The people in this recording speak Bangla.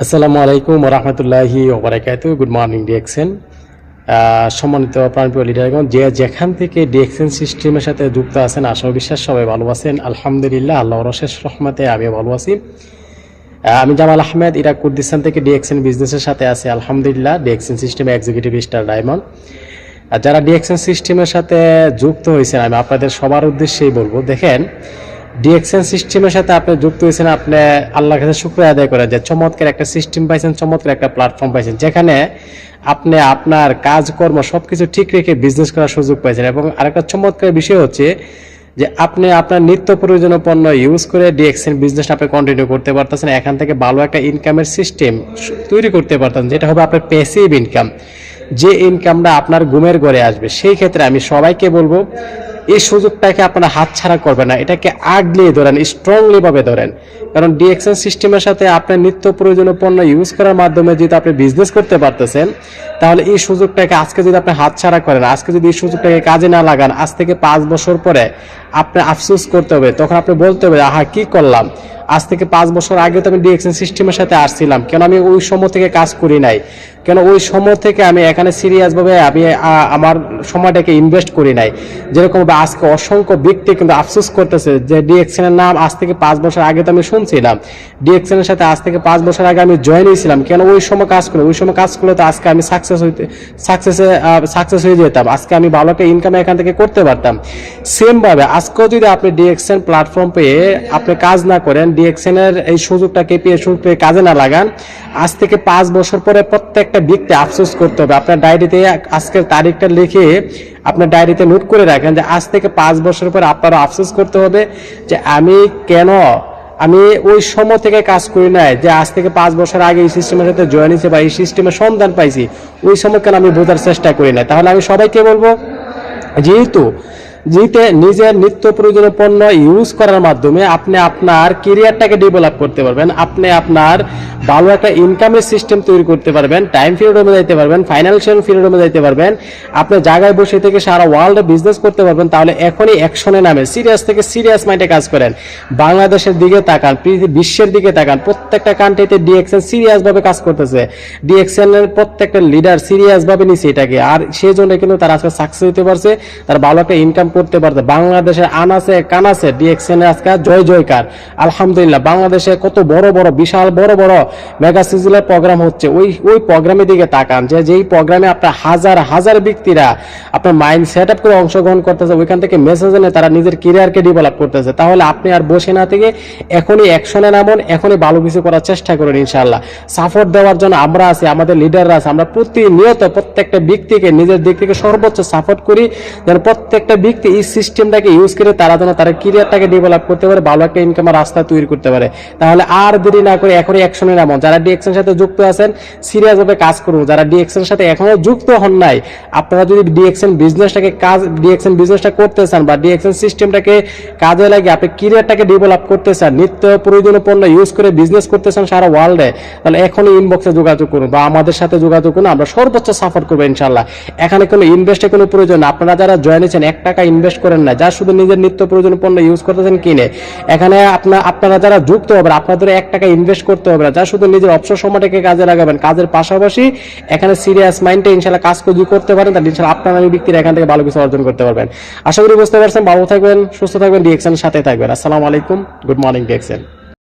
আসসালামু আলাইকুম রহমতুল্লাহি ওবরাকাতু গুড মর্নিং ডিএক্সেন সম্মানিত প্রাণপ্রিয় লিডারগণ, যে যেখান থেকে ডিএক্সেন সিস্টেমের সাথে যুক্ত আছেন, আশা বিশ্বাস সবাই ভালো আছেন। আলহামদুলিল্লাহ আল্লাহ অশেষ রহমতে আমি ভালো আছি। আমি জামাল আহমেদ, ইরাক, কুর্দিস্তান থেকে ডিএক্সেন বিজনেসের সাথে আছি। আলহামদুলিল্লাহ ডিএক্সেন সিস্টেমে এক্সিকিউটিভ স্টার ডায়মন্ড। আর যারা ডিএক্সেন সিস্টেমের সাথে যুক্ত হয়েছেন, আমি আপনাদের সবার উদ্দেশ্যেই বলব, দেখেন ডিএক্সএন সিস্টেমের সাথে আপনি যুক্ত হয়েছেন, আপনি আল্লাহর কাছে শুক্রিয়া আদায় করেন যে চমৎকার একটা সিস্টেম পাইছেন, চমৎকার একটা প্ল্যাটফর্ম পাইছেন, যেখানে আপনি আপনার কাজকর্ম সবকিছু ঠিক রেখে বিজনেস করার সুযোগ পাইছেন। এবং আরেকটা চমৎকার বিষয় হচ্ছে যে আপনি আপনার নিত্য প্রয়োজনীয় পণ্য ইউজ করে ডিএক্সএন বিজনেস আপনি কন্টিনিউ করতে পারতেছেন, এখান থেকে ভালো একটা ইনকামের সিস্টেম তৈরি করতে পারতেন যেটা হবে আপনার প্যাসিভ ইনকাম যে ইনকামটা আপনার ঘুমের ঘরে আসবে, সেই ক্ষেত্রে আমি সবাইকে বলব এই সুযোগটাকে আপনারা হাতছাড়া করবেন না। এটাকে আগলিয়ে ধরেন স্ট্রংলি ভাবে ধরেন। কারণ ডিএক্সএন সিস্টেমের সাথে আপনার নিত্য প্রয়োজনীয় পণ্য ইউজ করার মাধ্যমে যদি আপনি বিজনেস করতে পারতেছেন, তাহলে এই সুযোগটাকে আজকে যদি আপনি হাত ছাড়া করেন, আজকে যদি এই সুযোগটাকে কাজে না লাগান, আজ থেকে পাঁচ বছর পরে আপনি আফসোস করতে হবে, তখন আপনি বলতে হবে, আহা, কি করলাম? আজ থেকে পাঁচ বছর আগে তো আমি ডিএক্সএন সিস্টেমের সাথে আসছিলাম, কেন আমি ওই সময় থেকে কাজ করি নাই? কেন ওই সময় থেকে আমি এখানে সিরিয়াস ভাবে আমি আমার সময়টাকে ইনভেস্ট করি নাই? যেরকমভাবে আজকে অসংখ্য ব্যক্তি কিন্তু আফসোস করতেছে যে ডিএক্সএন এর নাম আজ থেকে পাঁচ বছর আগে তো আমি শুনছিলাম। ডিএক্সএন এর সাথে আজ থেকে পাঁচ বছর আগে আমি জয়েন হয়েছিলাম, কেন ওই সময় কাজ করে ওই সময় কাজ করলে তো আজকে আমি সাকসেস হইতে সাকসেসে সাকসেস হয়ে যেতাম, আজকে আমি ভালো একটা ইনকাম এখান থেকে করতে পারতাম। সেম ভাবে আজকেও যদি আপনি ডিএক্সএন প্ল্যাটফর্ম পেয়ে আপনি কাজ না করেন ডিএক্সএন এর এই সুযোগটাকে পেয়ে সুযোগ পেয়ে কাজে না লাগান, আজ থেকে পাঁচ বছর পরে প্রত্যেকটা ব্যক্তি আফসোস করতে হবে। আপনার ডায়েরিতে আজকের তারিখটা লিখে আপনার ডায়েরিতে নোট করে রাখেন যে আজ থেকে পাঁচ বছর পরে আপনারও আফসোস করতে হবে যে আমি কেন, আমি ওই সময় থেকে কাজ করি নাই যে আজ থেকে পাঁচ বছর আগে এই সিস্টেমের সাথে জয়েন হয়েছে বা এই সিস্টেমের সন্ধান পাইছি, ওই সময় কেন আমি বোঝার চেষ্টা করি না তাহলে আমি সবাইকে বলব, যেহেতু যেতে নিজের নিত্য প্রয়োজনীয় পণ্য ইউজ করার মাধ্যমে আপনি আপনার কেরিয়ারটাকে ডেভেলপ করতে পারবেন। আপনি আপনার ভালো একটা ইনকামের সিস্টেম তৈরি করতে পারবেন। টাইম ফ্রিডমে যাইতে পারবেন ফাইন্যান্সিয়াল ফ্রিডমে যাইতে পারবেন। আপনি জায়গায় বসে থেকে সারা ওয়ার্ল্ডে বিজনেস করতে পারবেন, তাহলে এখনই অ্যাকশনে নামে। সিরিয়াস থেকে সিরিয়াস মাইন্ডে কাজ করেন। বাংলাদেশের দিকে তাকান বিশ্বের দিকে তাকান। প্রত্যেকটা কান্ট্রিতে ডিএক্সএন সিরিয়াস ভাবে কাজ করতেছে। ডিএক্সএন এর প্রত্যেকটা লিডার সিরিয়াস ভাবে নিছে এটাকে। আর সেই জন্য কিন্তু তারা আজকে সাকসেস হতে পারছে। তার ভালো একটা ইনকাম করতে পারছে বাংলাদেশের আনাসে কানাসে ডিএক্সএন আজকে জয় জয়কার। আলহামদুলিল্লাহ, বাংলাদেশে কত বড় বড়, বিশাল, বড় বড় মেগা সিজনের প্রোগ্রাম হচ্ছে। ওই ওই প্রোগ্রামের দিকে তাকান যে, যেই প্রোগ্রামে আপনার হাজার হাজার ব্যক্তিরা আপনার মাইন্ড সেট আপ করে অংশগ্রহণ করতেছে, ওইখান থেকে মেসেজ এনে তারা নিজের কেরিয়ারকে ডেভেলপ করতেছে। তাহলে আপনি আর বসে না থেকে এখনই অ্যাকশনে নামুন, এখনই ভালো কিছু করার চেষ্টা করুন ইনশাল্লাহ সাপোর্ট দেওয়ার জন্য আমরা আছি, আমাদের লিডাররা আছে। আমরা প্রতিনিয়ত প্রত্যেকটা ব্যক্তিকে, নিজের দিক থেকে সর্বোচ্চ সাপোর্ট করি, যেন প্রত্যেকটা ব্যক্তি এই সিস্টেমটাকে ইউজ করে তারা যেন তার কেরিয়ারটাকে ডেভেলপ করতে পারে, ভালো একটা ইনকামের রাস্তা তৈরি করতে পারে। তাহলে আর দেরি না করে এখনই অ্যাকশনে নামুন যারা ডিএক্সের সাথে যুক্ত আছেন সিরিয়াস ভাবে কাজ করুন। যারা ডিএক্সের সাথে এখনও যুক্ত হন নাই, আপনারা যদি ডিএক্সএন বিজনেসটাকে কাজ ডিএক্সএন বিজনেসটা করতে চান বা ডিএক্সএন সিস্টেমটাকে কাজে লাগিয়ে আপনি ক্যারিয়ারটাকে ডেভেলপ করতে চান, নিত্য প্রয়োজনীয় পণ্য ইউজ করে বিজনেস করতে চান সারা ওয়ার্ল্ডে তাহলে এখনই ইনবক্সে যোগাযোগ করুন বা আমাদের সাথে যোগাযোগ করুন, আমরা সর্বোচ্চ সাপোর্ট করব ইনশাল্লাহ এখানে কোনো ইনভেস্টের কোনো প্রয়োজন আপনারা যারা জয়েন এক টাকা ইনভেস্ট করেন না। যা শুধু নিজের নিত্য প্রয়োজনীয় পণ্য ইউজ করতেছেন কিনে। এখানে আপনার আপনারা যারা যুক্ত হবেন, আপনাদের এক টাকা ইনভেস্ট করতে হবে না। যা শুধু নিজের অবসর সময়টাকে কাজে লাগাবেন, কাজের পাশাপাশি এখানে সিরিয়াস মাইন্ডে ইনশাল্লাহ কাজ যদি করতে পারেন, তাহলে ইনশাল্লাহ আপনার আমি ব্যক্তিরা এখান থেকে ভালো কিছু অর্জন করতে পারবেন। আশা করি বুঝতে পারছেন। ভালো থাকবেন, সুস্থ থাকবেন ডিএক্সেন সাথে থাকবেন। আসসালামু আলাইকুম। Good morning DXN